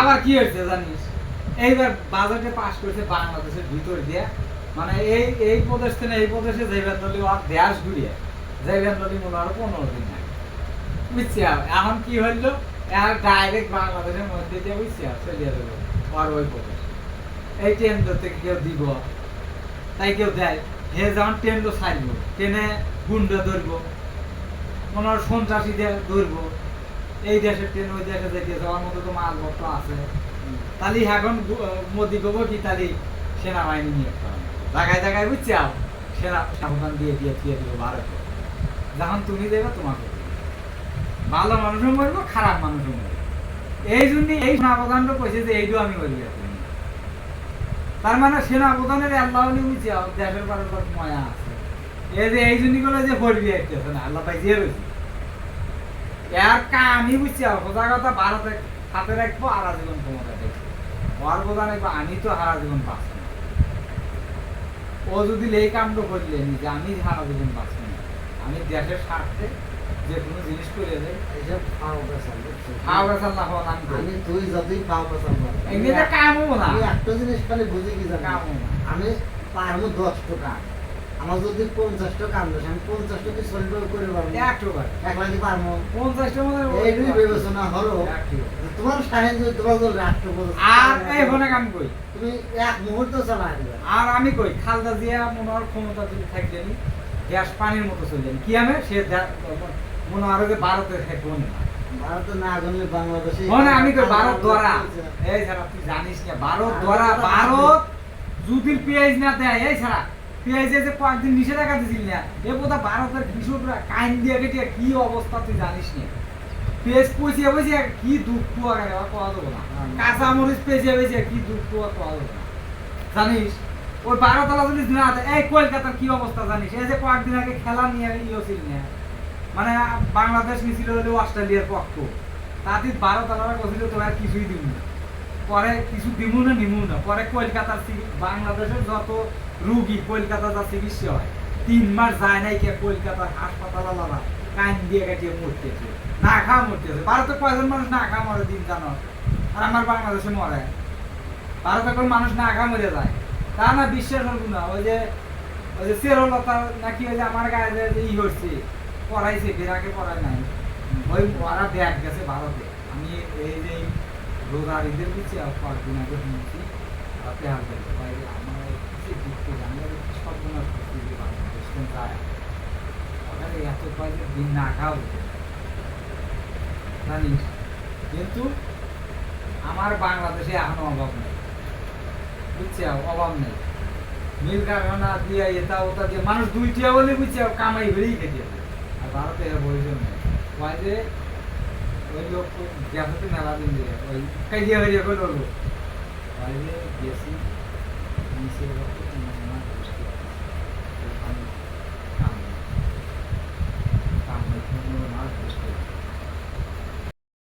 আবার কি হয়েছে জানিস? এইবার বাজেটে পাস করেছে বাংলাদেশের ভিতর দিয়ে। মানে এই এই প্রদেশ থেকে এই প্রদেশে যাইবেন বলি আর দেশ ঘুরিয়ে যাইবেন বলি মনে হয় পনেরো দিন লাগে বুঝছি এখন কি হইল? আর ডাইরেক্ট বাংলাদেশের মধ্যে দিয়ে বুঝছি চলে যাব। আর ওই প্রদেশ। এই ট্রেন ধরতে কেউ দিব, তাই কেউ দেয়। হে যেমন ট্রেন তো ছাড়ব ট্রেনে গুন্ডা ধরবো, মনে হয় সন্ত্রাসী দিয়ে ধরবো। এই দেশের ট্রেন ওই দেশে যেতে যাওয়ার মতো তো মালপত্র আছে। তাহলে এখন মোদি গো কি, তাহলে সেনাবাহিনী নিয়ে জায়গায় জায়গায় বুঝছি সেনা সাবধান দিয়ে দিয়ে দিয়ে দিব ভারতে যখন তুমি দেবে, তোমাকে ভালো মানুষও মরবো, খারাপ মানুষও মরবো। এই জন্য এই সেনাপ্রধানটা কইছে যে এইটু আমি করি এখন। তার মানে সেনাপ্রধানের আল্লাহ বুঝছি দেশের পর ময়া আছে। এই যে, এই জন্যগুলো যে না, আল্লাহ পাই দিয়ে রয়েছে এর আমি বুঝছি আর সোজা কথা ভারতে হাতে রাখব আর জীবন ক্ষমতা দেখব ওর বোঝা রাখব আমি তো হারা জীবন বাঁচবো। ও যদি এই কামটা করলে যে আমি হারা জীবন বাঁচবো আমি দেশের স্বার্থে যে কোনো জিনিস করে দেয় আমি তুই যতই না। একটা জিনিস খালি বুঝি কি আমি পারব দশ টাকা। আমার যদি পঞ্চাশ টাকা আনবে আমি পঞ্চাশ টাকা চলবে করে পারব। একটু বার একলা কি পারব পঞ্চাশটা মধ্যে এইটুকু বিবেচনা হলো। তোমার সাহেব যদি তোমার যদি রাষ্ট্র আর এই ফোনে কাম কই তুমি এক মুহূর্ত চালাই আর আমি কই খালদা জিয়া মনোহর ক্ষমতা যদি থাকলেনি গ্যাস পানির মতো চলে কি আমি? সে মনে হয় যে ভারতের থাকব না ভারতে না গেলে বাংলাদেশে আমি কই ভারত ধরা এই ছাড়া তুই জানিস না ভারত ধরা ভারত যদি পেঁয়াজ না দেয় এই ছাড়া পেঁয়াজে যে কয়েকদিন নিষেধাজ্ঞা দিছিল না এ বোধ ভারতের কৃষকরা কাইন দিয়ে কেটে কি অবস্থা তুই জানিস না? পেঁয়াজ পচিয়ে পচিয়ে কি দুঃখ আগে কোয়া দেবো না। কাঁচা মরিচ পেঁচিয়ে পেঁচিয়ে কি দুঃখ কোয়া দেবো না। জানিস? ওই বারো তলা যদি না এই কলকাতার কি অবস্থা জানিস? এই যে কয়েকদিন আগে খেলা নিয়ে ইয়ে ছিল না মানে বাংলাদেশ নিছিল হলো অস্ট্রেলিয়ার পক্ষ। তাতে বারো তলারা কছিল তোমার কিছুই দিব না। পরে কিছু দিব না নিমু না, পরে কলকাতার বাংলাদেশের যত রুগী কলকাতা যা চিকিৎসা হয়, তিন মাস যায় নাই কে কলকাতার হাসপাতাল আলাদা, কান দিয়ে কাটিয়ে মরতেছে, না খাওয়া মরতেছে। ভারতে কয়জন মানুষ না খাওয়া মরে দিন জানো? আর আমার বাংলাদেশে মরে। ভারতে কোন মানুষ না খাওয়া মরে যায়। তা না বিশ্বাস হল না, ওই যে ওই যে সেরলতা নাকি ওই যে আমার গায়ে যে ই হচ্ছে, পড়াইছে বিরাকে পড়ায় নাই। ওই ওরা ব্যাগ গেছে ভারতে। আমি এই যে এই রোজার ঈদের দিচ্ছি আর কয়েকদিন আগে দেখতে পাই আমার কিছু দিচ্ছে জানি সব মনে করছি যে বাংলাদেশ যায়। ওখানে এত কয়েকদিন দিন না খাও জানিস? কিন্তু আমার বাংলাদেশে এখনও অভাব নেই। বুঝছে? অভাব নেই। মিল কারখানা দিয়ে এটা ওটা দিয়ে মানুষ দুইটিয়া বলে বুঝছে কামাই বেড়েই খেতে আর ভারতে এর প্রয়োজন নেই। কয় যে ওই লোক মেলা দিয়ে ওই কাজিয়া হয়ে করে লোক গেছি